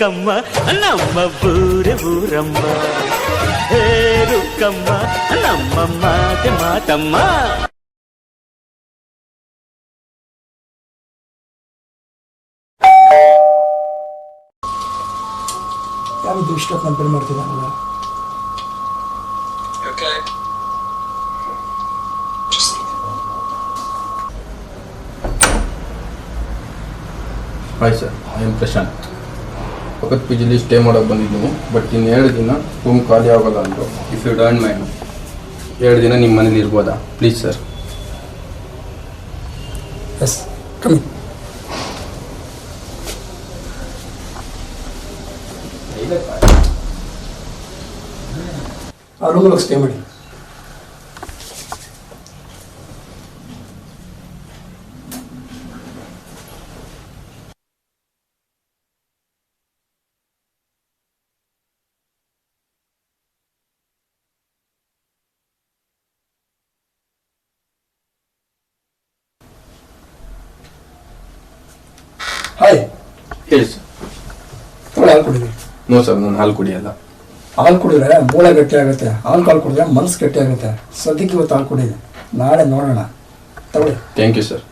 ಹೇ ರುಕ್ಕಮ್ಮ ನಮ್ಮ ಬೂರೆ ಊರಮ್ಮ. ಹೇ ರುಕ್ಕಮ್ಮ ನಮ್ಮ ಮಾತೆ ಮಾತಮ್ಮ. ಯಾರಿದ್ದು ಇಷ್ಟೊತ್ತು ನೆನಪು ಮಾಡ್ತಿದ್ದಾರಲ್ಲ Okay. Just hi sir I ಪಕ್ಕದ ಪಿ ಜಿಲಿ ಸ್ಟೇ ಮಾಡೋಕೆ ಬಂದಿದ್ದೀನಿ. ಬಟ್ ಇನ್ನು ಎರಡು ದಿನ ರೂಮ್ ಖಾಲಿ ಆಗೋಲ್ಲ ಅಂದರು. ಇಫ್ ಯು ಡೋಂಟ್ ಮೈಂಡ್ ಎರಡು ದಿನ ನಿಮ್ಮ ಮನೇಲಿ ಇರ್ಬೋದಾ? ಪ್ಲೀಸ್ ಸರ್ ಎಸ್ ಕಮ್ಮಿ ಆ ಸ್ಟೇ ಮಾಡಿ. ಹಾಯ್ ಹೇಳಿ ಸರ್. ತಗೊಳ್ಳಿ ಹಾಲು ಕುಡಿದ್ರಿ ನೋ ಸರ್ ನಾನು ಹಾಲು ಕುಡಿಯಲ್ಲ. ಹಾಲು ಕುಡಿದ್ರೆ ಮೂಳೆ ಗಟ್ಟಿ ಆಗುತ್ತೆ. ಹಾಲು ಕಾಲು ಕುಡಿದ್ರೆ ಮನಸ್ಸು ಗಟ್ಟಿಯಾಗುತ್ತೆ ಸದ್ಯಕ್ಕೆ ಇವತ್ತು ಹಾಲು ಕುಡಿದೆ ನಾಳೆ ನೋಡೋಣ. ತಗೊಳ್ಳಿ. Thank you sir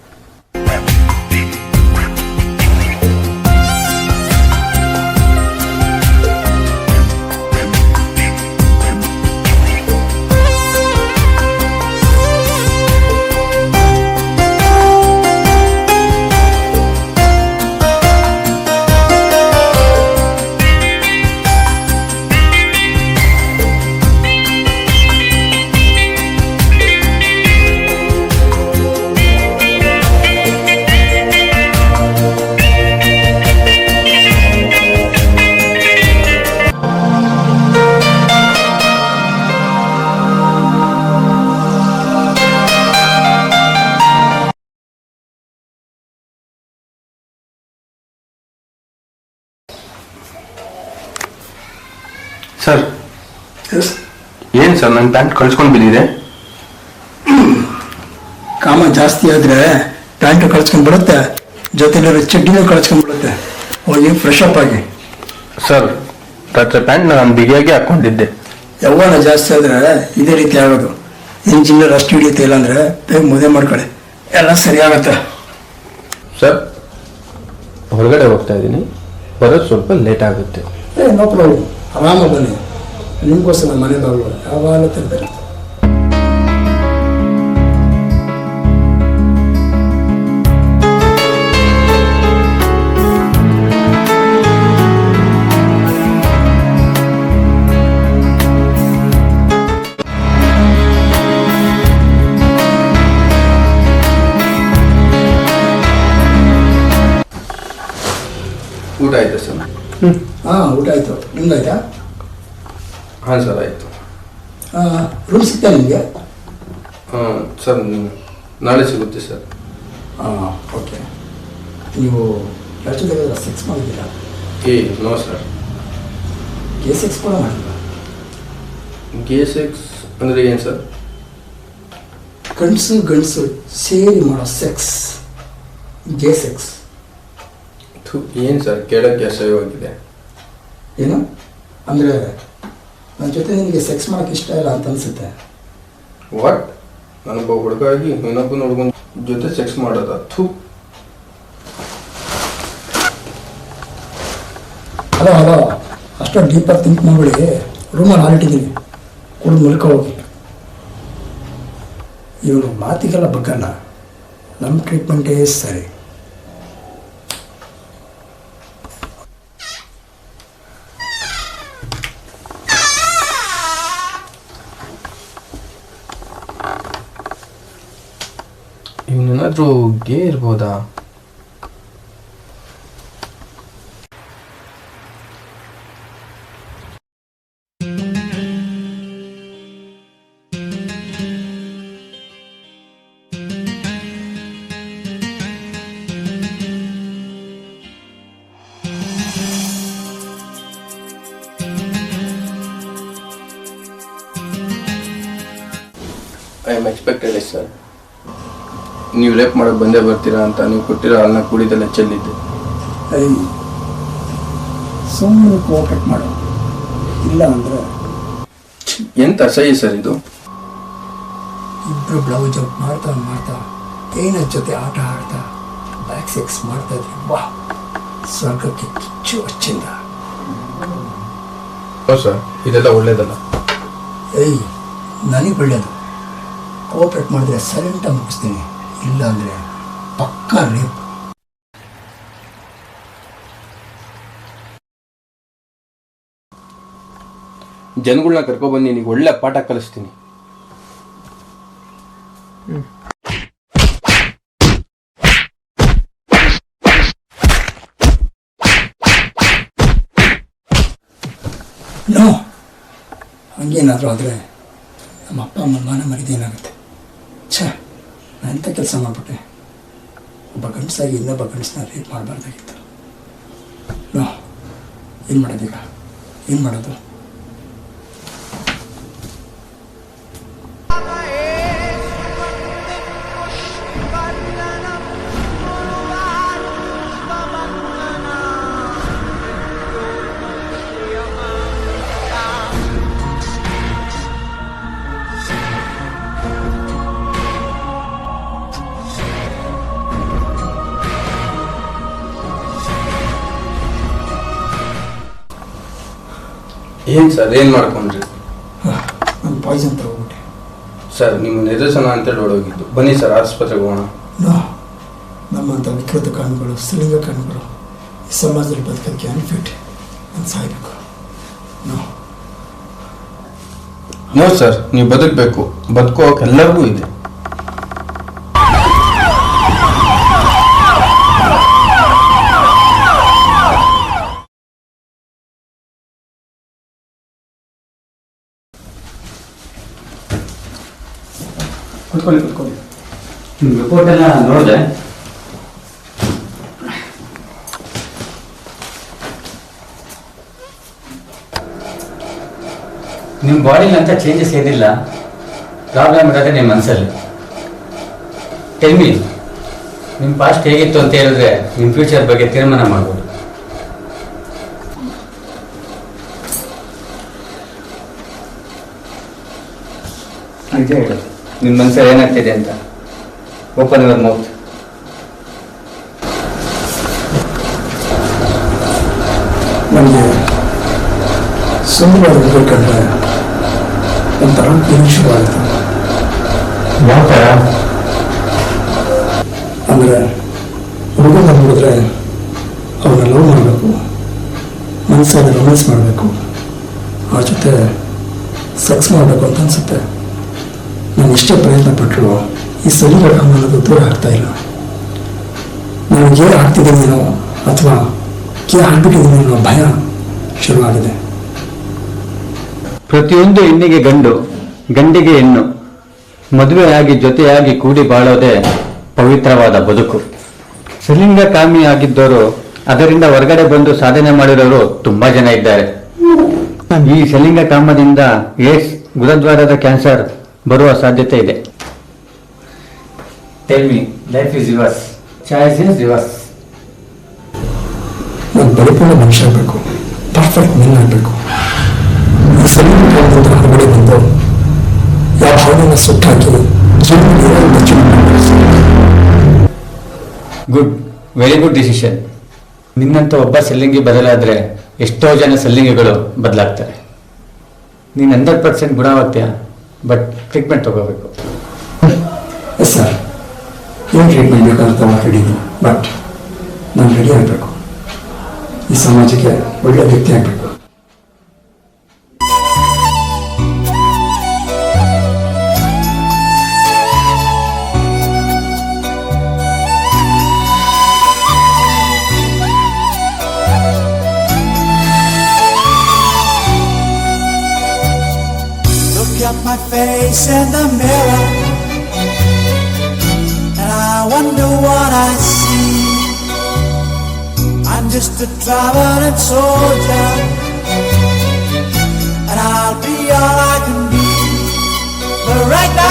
sir yes. ಏನು ಸರ್ ನನ್ನ ಪ್ಯಾಂಟ್ ಕಳ್ಸ್ಕೊಂಡು ಬಿದ್ದಿದೆ ಕಾಮ ಜಾಸ್ತಿ ಆದ್ರೆ ಪ್ಯಾಂಟು ಕಳ್ಸ್ಕೊಂಡ್ ಬಿಡುತ್ತೆ ಜೊತೆಲಿರೋ ಚಡ್ಡಿನೂ ಕಳ್ಸ್ಕೊಂಡ್ ಬಿಡುತ್ತೆ. ಹೋಗಿ ಫ್ರೆಶ್ ಅಪ್ ಆಗಿ. ಸರ್ ರಾತ್ರಿ ಪ್ಯಾಂಟ್ ನಾನು ಬಿಗಿಯಾಗಿ ಹಾಕ್ಕೊಂಡಿದ್ದೆ ಯಾವಾಗ ಜಾಸ್ತಿ ಆದ್ರೆ ಇದೇ ರೀತಿ ಆಗೋದು. ಇಂಜಿನಿಯರ್ ಅಷ್ಟು ಹಿಡಿಯುತ್ತೆ ಇಲ್ಲಾಂದ್ರೆ ಬೇಗ ಮದುವೆ ಮಾಡ್ಕೊಳ್ಳಿ. ಎಲ್ಲ ಸರಿ ಆಗತ್ತೆ. ಸರ್ ಹೊರಗಡೆ ಹೋಗ್ತಾ ಇದ್ದೀನಿ. ಬರೋದು ಸ್ವಲ್ಪ ಲೇಟ್ ಆಗುತ್ತೆ. ಏ ನೋ ಪ್ರಾಬ್ಲಮ್ ಆರಾಮಾಗಿ ಬನ್ನಿ ನಿಮಗೋಸ್ಕರ ಮನೆ ಬಾಗಿಲು ಯಾವಾಗಲೂ ತೆರೆದಿರುತ್ತೆ ಊಟ ಆಯ್ತು ಸರ್? ಹಾಂ ಊಟ ಆಯಿತು. ನಿಮ್ದಾಯ್ತಾ ಹಾಂ ಸರ್ ಆಯಿತು. ರೂಮ್ ಸಿಗ್ತಾ ನಿಮಗೆ? ಹಾಂ ಸರ್ ನಾಳೆ ಸಿಗುತ್ತೆ ಸರ್. ಹಾಂ ಓಕೆ. ನೀವು ಜನ ಸೆಕ್ಸ್ ಮಾಡಿದ್ದೀರಾ? ಏ ನೋ ಸರ್. ಗೇ ಸೆಕ್ಸ್ ಕೂಡ ಮಾಡಿಲ್ಲ ಗೆ ಸೆಕ್ಸ್ ಅಂದರೆ ಏನು ಸರ್? ಗಂಡಸು ಗಂಡಸು ಸೇರಿ ಮಾಡೋ ಸೆಕ್ಸ್ಗೆ ಸೆಕ್ಸ್ ಏನು ಸರ್? ಕೇಳೋಕ್ಕೆ ಅಸಹ್ಯವಾಗಿದೆ. ಏನು? ಅಂದರೆ ನನ್ನ ಜೊತೆ ನಿನಗೆ ಸೆಕ್ಸ್ ಮಾಡೋಕ್ಕೆ ಇಷ್ಟ ಇಲ್ಲ ಅಂತ ಅನಿಸುತ್ತೆ. ವಾಟ್ ನಾನೊಬ್ಬ ಹುಡುಗಾಗಿ ಇನ್ನೊಬ್ಬ ಹುಡುಗನ ಜೊತೆ ಸೆಕ್ಸ್ ಮಾಡೋದ? ಥೂ. ಹಲೋ ಹಲೋ ಅಷ್ಟೊಂದು ಡೀಪಾಗಿ ಥಿಂಕ್ ಮಾಡಬೇಡಿ. ರೂಮಲ್ಲಿ ಹಾಲಿಟ್ಟಿದ್ದೀನಿ. ಕುಡಿದು ಮುಲ್ಕ ಹೋಗಿ. ಇವನು ಮಾತಿಗೆಲ್ಲ ಬಗ್ಗಲ್ಲ. ನಮ್ಮ ಟ್ರೀಟ್ಮೆಂಟೇ ಸರಿ. ಇವನೇನಾದರೂ ಗೇ ಇರ್ಬೋದಾ? ಐ am expected, ಸರ್ ನೀವು ರೇಪ್ ಮಾಡೋಕೆ ಬಂದೇ ಬರ್ತೀರಾ ಅಂತ ನೀವು ಕೊಟ್ಟಿರೋ ಹಾಲನ್ನ ಕುಡಿದೆಲ್ಲ ಚೆಲ್ಲಿದ್ದೆ. ಐ ಸುಮ್ಮನೆ ಕೋಪಟ್ ಮಾಡು ಇಲ್ಲ ಅಂದರೆ ಎಂತ ಅಸಹ್ಯ ಸರ್ ಇದು? ಇಬ್ಬರು ಬ್ಲೌಸ್ ಔಟ್ ಮಾಡ್ತಾ ಮಾಡ್ತಾ ಏನ ಜೊತೆ ಆಟ ಆಡ್ತಾ ಬ್ಯಾಕ್ ಸೆಕ್ಸ್ ಮಾಡ್ತಾ ಇದ್ರು ವಾ ಸ್ವರ್ಗಕ್ಕೆ ಕಿಚ್ಚು ಹಚ್ಚಿಂದ ಹೌದು ಸರ್ ಇದೆಲ್ಲ ಒಳ್ಳೇದಲ್ಲ. ಏಯ್ ನನಗೆ ಒಳ್ಳೇದು. ಕೋಆಪ್ರೇಟ್ ಮಾಡಿದ್ರೆ ಸೈಲೆಂಟಾಗಿ ಮುಗಿಸ್ತೀನಿ. ಇಲ್ಲ ಅಂದರೆ ಪಕ್ಕ ರೇಪ್ ಜನಗಳನ್ನ ಬನ್ನಿ ನಿನಗೆ ಒಳ್ಳೆ ಪಾಠ ಕಲಿಸ್ತೀನಿ. ನೋ ಹಂಗೇನಾದರೂ ಆದರೆ ನಮ್ಮ ಅಪ್ಪ ಅಮ್ಮನ ಮಾನ ಮರಿದೇನಾಗುತ್ತೆ ಛೇ. ನಾನು ಎಂಥ ಕೆಲಸ ಮಾಡಿಬಿಟ್ಟೆ? ಒಬ್ಬ ಗಂಡಸಾಗಿ ಇನ್ನೊಬ್ಬ ಗಂಡಸನ್ನ ರೇಪ್ ಮಾಡಬಾರ್ದಾಗಿತ್ತು. ಏನು ಮಾಡೋದೀಗ? ಏನು ಮಾಡೋದು? ಏನು ಸರ್ ಏನು ಮಾಡ್ಕೊಂಡ್ರಿ? ನಾನು ಪಾಯ್ಸನ್ ತಗೋಬಿಟ್ಟೆ ಸರ್ ನಿಮ್ಮ ನಿದರ್ಶನ ಅಂತೇಳಿ ಹೊಡೋಗಿದ್ದು ಬನ್ನಿ ಸರ್ ಆಸ್ಪತ್ರೆಗೆ ಹೋಗೋಣ. ನೋ ನಮ್ಮಂಥ ವಿಕೃತ ಕಣ್ಣುಗಳು ಸ್ತ್ರೀಲಿಂಗ ಕಣ್ಣುಗಳು ಈ ಸಮಾಜದಲ್ಲಿ ಬದುಕೋದಕ್ಕೆ ಅನ್ಫಿಟ್ ನಾನು ಸಾಯ್ಬೇಕು. ನೋ. ನೋ ಸರ್ ನೀವು ಬದುಕಬೇಕು. ಬದುಕೋಕೆ ಎಲ್ಲರಿಗೂ ಇದೆ. ಕುತ್ಕೊಳ್ಳಿ ಕೂತ್ಕೊಳ್ಳಿ ರಿಪೋರ್ಟ್ ಎಲ್ಲ ನೋಡಿದೆ. ನಿಮ್ಮ ಬಾಡಿಲಿ ಅಂತ ಚೇಂಜಸ್ ಏನಿಲ್ಲ. ಪ್ರಾಬ್ಲಮ್ ಇರೋದೇ ನಿಮ್ಮ ಮನಸ್ಸಲ್ಲಿ ಟೆಲ್ಮಿ ನಿಮ್ಮ ಪಾಸ್ಟ್ ಹೇಗಿತ್ತು ಅಂತ ಹೇಳಿದ್ರೆ ನಿಮ್ಮ ಫ್ಯೂಚರ್ ಬಗ್ಗೆ ತೀರ್ಮಾನ ಮಾಡ್ಬೋದು. ಅಂತ ಹೇಳು ನಿಮ್ಮ ಮನಸ್ಸಲ್ಲಿ ಏನಾಗ್ತಿದೆ ಅಂತ? ಓಪನ್ ಯುವರ್ ಮೌತ್ ನನಗೆ ಕಂಡ್ರೆ ಒಂಥರ ಫೀಲಿಂಗ್ ಶುರುವಾಗುತ್ತೆ ಯಾವ ಥರ ಅಂದರೆ ಹುಡುಗನ ನೋಡಿದ್ರೆ ಅವನ ಲವ್ ಮಾಡಬೇಕು ಮನಸ್ಸಲ್ಲಿ ರೊಮ್ಯಾನ್ಸ್ ಮಾಡಬೇಕು ಅವ್ರ ಜೊತೆ ಸೆಕ್ಸ್ ಮಾಡಬೇಕು ಅಂತ ಅನಿಸುತ್ತೆ. ನಾನು ಎಷ್ಟೇ ಪ್ರಯತ್ನ ಪಟ್ಟರು ಈ ಸಲಿಗೆ ಅನ್ನೋದು ದೂರ ಆಗ್ತಾ ಇಲ್ಲ. ನಾನು ಗೇ ಆಗ್ತಿದ್ದೀನೇನೋ ಅಥವಾ ಕೇ ಆಗ್ಬಿಟ್ಟಿದ್ದೀನಿ ಅನ್ನೋ ಭಯ ಶುರುವಾಗಿದೆ. ಪ್ರತಿಯೊಂದು ಹೆಣ್ಣಿಗೆ ಗಂಡು, ಗಂಡಿಗೆ ಹೆಣ್ಣು, ಮದುವೆಯಾಗಿ ಜೊತೆಯಾಗಿ ಕೂಡಿ ಬಾಳೋದೇ ಪವಿತ್ರವಾದ ಬದುಕು. ಸಲಿಂಗ ಕಾಮಿ ಆಗಿದ್ದವರು ಅದರಿಂದ ಹೊರಗಡೆ ಬಂದು ಸಾಧನೆ ಮಾಡಿರೋರು ತುಂಬಾ ಜನ ಇದ್ದಾರೆ. ಈ ಸಲಿಂಗ ಕಾಮದಿಂದ ಏಡ್ಸ್ ಗುರುದ್ವಾರದ ಕ್ಯಾನ್ಸರ್ ಬರುವ ಸಾಧ್ಯತೆ ಇದೆ. Tell me life is yours choice is yours ಒಂದು ಪರಿಪೂರ್ಣ ಮನುಷ್ಯ ಆಗಬೇಕು ಪರ್ಫೆಕ್ಟ್ ಮೆನ್ ಆಗಬೇಕು. ಈ ಸಲಿಂಗದಿಂದ ಹೊರಗಡೆ ಬಂದು ಯಾವ ಭಾವನೆನ ಸುಟ್ಟಾಕಿ ಜೀವನ ಗುಡ್ ವೆರಿ ಗುಡ್ ಡಿಸಿಷನ್ ನಿನ್ನಂತ ಒಬ್ಬ ಸಲ್ಲಿಂಗಿ ಬದಲಾದ್ರೆ ಎಷ್ಟೋ ಜನ ಸಲ್ಲಿಂಗಿಗಳು ಬದಲಾಗ್ತಾರೆ. ನೀನು ಹಂಡ್ರೆಡ್ ಪರ್ಸೆಂಟ್ ಗುಣವಾಗ್ತೀಯ ಬಟ್ ಟ್ರೀಟ್ಮೆಂಟ್ ತಗೋಬೇಕು. ಎಸ್ ಸರ್ ಏನು ಟ್ರೀಟ್ಮೆಂಟ್ ಬೇಕಂತ ಮಾತಾಡಿದ್ದೀನಿ ಬಟ್ ನಾನು ರೆಡಿ ಆಗಬೇಕು. ಈ ಸಮಾಜಕ್ಕೆ ಒಳ್ಳೆಯ ವ್ಯಕ್ತಿ ಆಗಬೇಕು. My face in the mirror, and I wonder what I see. I'm just a traveling soldier, and I'll be all I can be. But right now,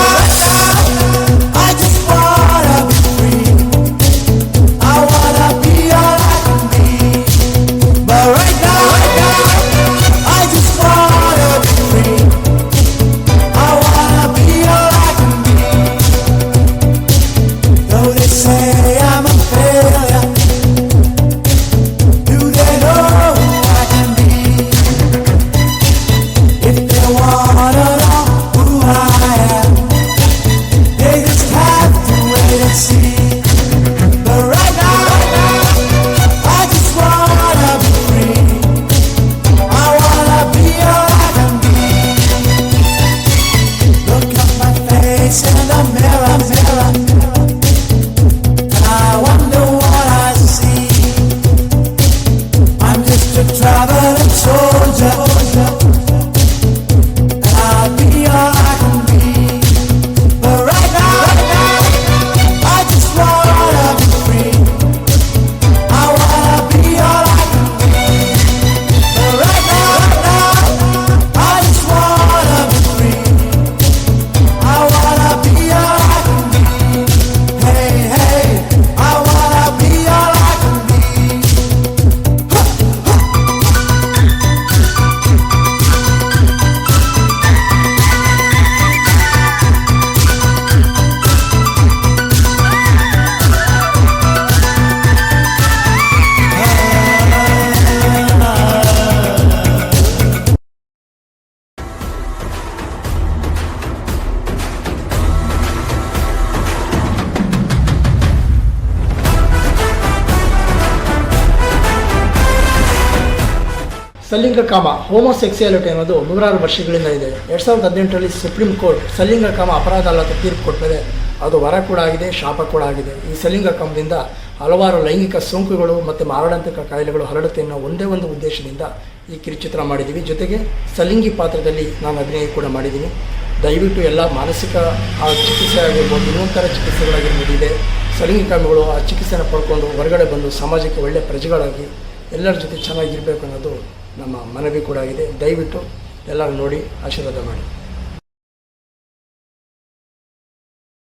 ಸಲಿಂಗ ಕಾಮ ಹೋಮೋಸೆಕ್ಸುಯಾಲಿಟಿ ಅನ್ನೋದು ನೂರಾರು ವರ್ಷಗಳಿಂದ ಇದೆ. ಎರಡು ಸಾವಿರದ ಹದಿನೆಂಟರಲ್ಲಿ ಸುಪ್ರೀಂ ಕೋರ್ಟ್ ಸಲಿಂಗ ಕಾಮ ಅಪರಾಧ ಅಲ್ಲ ಅಂತ ತೀರ್ಪು ಕೊಟ್ಟಿದೆ ಅದು ವರ ಕೂಡ ಆಗಿದೆ, ಶಾಪ ಕೂಡ ಆಗಿದೆ. ಈ ಸಲಿಂಗ ಕಾಮದಿಂದ ಹಲವಾರು ಲೈಂಗಿಕ ಸೋಂಕುಗಳು ಮತ್ತು ಮಾರಣಾಂತಿಕ ಕಾಯಿಲೆಗಳು ಹರಡುತ್ತೆ ಅನ್ನೋ ಒಂದೇ ಒಂದು ಉದ್ದೇಶದಿಂದ ಈ ಕಿರುಚಿತ್ರ ಮಾಡಿದ್ದೀವಿ ಜೊತೆಗೆ ಸಲಿಂಗಿ ಪಾತ್ರದಲ್ಲಿ ನಾನು ಅಭಿನಯ ಕೂಡ ಮಾಡಿದ್ದೀನಿ ದಯವಿಟ್ಟು ಎಲ್ಲ ಮಾನಸಿಕ ಆ ಚಿಕಿತ್ಸೆ ಆಗಿರ್ಬೋದು ಇನ್ನೊಂದು ಥರ ಚಿಕಿತ್ಸೆಗಳಾಗಿರ್ಬೋದು ಇದೆ. ಸಲಿಂಗಿಕಾಮಿಗಳು ಆ ಚಿಕಿತ್ಸೆನ ಪಡ್ಕೊಂಡು ಹೊರಗಡೆ ಬಂದು ಸಮಾಜಕ್ಕೆ ಒಳ್ಳೆಯ ಪ್ರಜೆಗಳಾಗಿ ಎಲ್ಲರ ಜೊತೆ ಚೆನ್ನಾಗಿರಬೇಕು ಅನ್ನೋದು ನಮ್ಮ ಮನವಿ ಕೂಡ ಆಗಿದೆ ದಯವಿಟ್ಟು ಎಲ್ಲರೂ ನೋಡಿ ಆಶೀರ್ವಾದ ಮಾಡಿ.